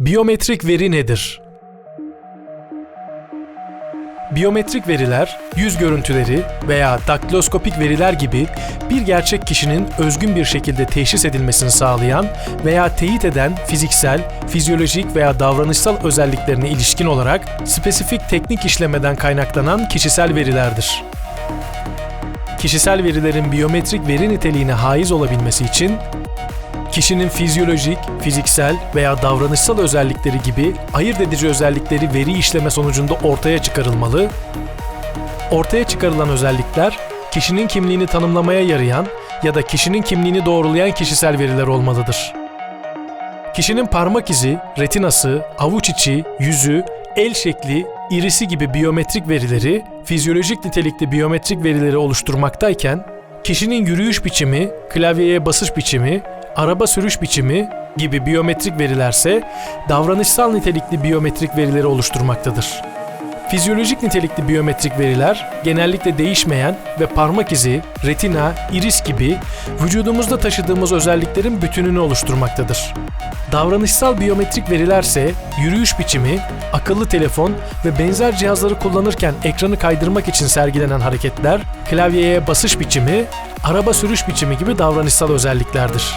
Biyometrik veri nedir? Biyometrik veriler, yüz görüntüleri veya daktiloskopik veriler gibi bir gerçek kişinin özgün bir şekilde teşhis edilmesini sağlayan veya teyit eden fiziksel, fizyolojik veya davranışsal özelliklerine ilişkin olarak spesifik teknik işlemeden kaynaklanan kişisel verilerdir. Kişisel verilerin biyometrik veri niteliğine haiz olabilmesi için kişinin fizyolojik, fiziksel veya davranışsal özellikleri gibi ayırt edici özellikleri veri işleme sonucunda ortaya çıkarılmalı. Ortaya çıkarılan özellikler kişinin kimliğini tanımlamaya yarayan ya da kişinin kimliğini doğrulayan kişisel veriler olmalıdır. Kişinin parmak izi, retinası, avuç içi, yüzü, el şekli, irisi gibi biyometrik verileri, fizyolojik nitelikli biyometrik verileri oluşturmaktayken, kişinin yürüyüş biçimi, klavyeye basış biçimi, araba sürüş biçimi gibi biyometrik verilerse davranışsal nitelikli biyometrik verileri oluşturmaktadır. Fizyolojik nitelikli biyometrik veriler genellikle değişmeyen ve parmak izi, retina, iris gibi vücudumuzda taşıdığımız özelliklerin bütününü oluşturmaktadır. Davranışsal biyometrik verilerse yürüyüş biçimi, akıllı telefon ve benzer cihazları kullanırken ekranı kaydırmak için sergilenen hareketler, klavyeye basış biçimi, araba sürüş biçimi gibi davranışsal özelliklerdir.